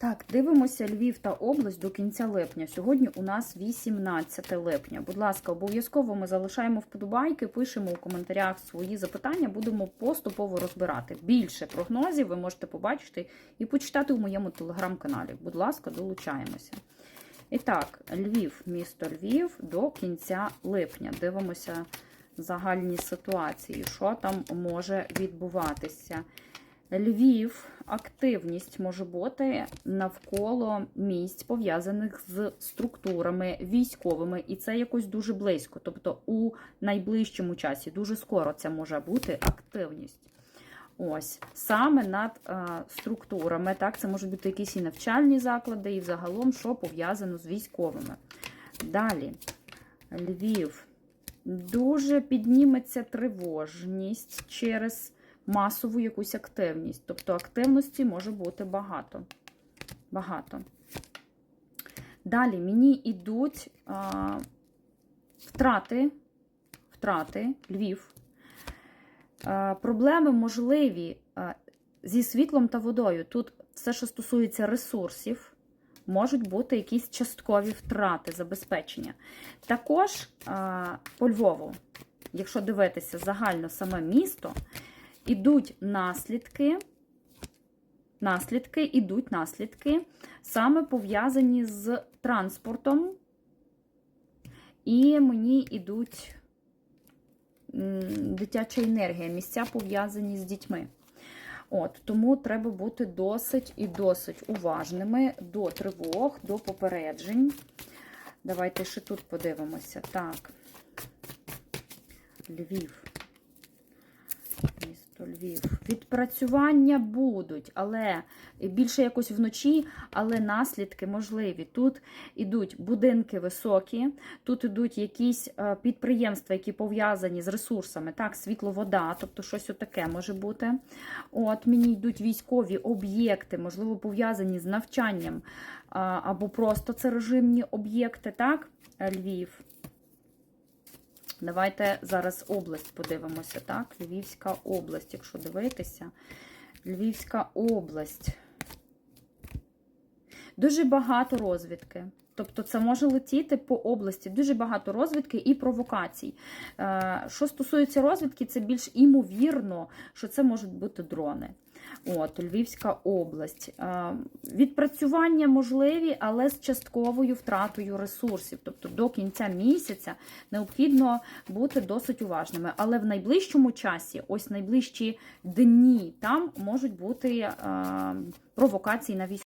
Так, дивимося Львів та область до кінця липня. Сьогодні у нас 18 липня. Будь ласка, обов'язково ми залишаємо вподобайки, пишемо у коментарях свої запитання, будемо поступово розбирати. Більше прогнозів ви можете побачити і почитати у моєму телеграм-каналі. Будь ласка, долучаємося. І так, Львів, місто Львів до кінця липня. Дивимося загальні ситуації, що там може відбуватися. Львів, активність може бути навколо місць, пов'язаних з структурами військовими, і це якось дуже близько. Тобто у найближчому часі, дуже скоро це може бути активність. Ось саме над е, структурами. Так, це можуть бути якісь і навчальні заклади, і взагалом, що пов'язано з військовими. Далі, Львів. Дуже підніметься тривожність через масову якусь активність. Тобто активності може бути багато. Багато. Далі мені йдуть а, втрати, втрати, Львів. А, проблеми можливі а, зі світлом та водою. Тут все, що стосується ресурсів, можуть бути якісь часткові втрати забезпечення. Також а, по Львову, якщо дивитися загально саме місто, ідуть наслідки, наслідки, ідуть наслідки, саме пов'язані з транспортом, і мені йдуть дитяча енергія, місця пов'язані з дітьми. От, Тому треба бути досить і досить уважними до тривог, до попереджень. Давайте ще тут подивимося. Так, Львів. Місто Львів. Відпрацювання будуть, але більше якось вночі, але наслідки можливі. Тут ідуть будинки високі, тут ідуть якісь підприємства, які пов'язані з ресурсами, так, світло, вода, тобто щось отаке може бути. От Мені йдуть військові об'єкти, можливо, пов'язані з навчанням, або просто це режимні об'єкти, так, Львів. Давайте зараз область подивимося, так? Львівська область, якщо дивитися. Львівська область. Дуже багато розвідки. Тобто це може летіти по області. Дуже багато розвідки і провокацій. Що стосується розвідки, це більш імовірно, що це можуть бути дрони. От, Львівська область. Відпрацювання можливі, але з частковою втратою ресурсів. Тобто до кінця місяця необхідно бути досить уважними. Але в найближчому часі, ось найближчі дні, там можуть бути провокації на військові.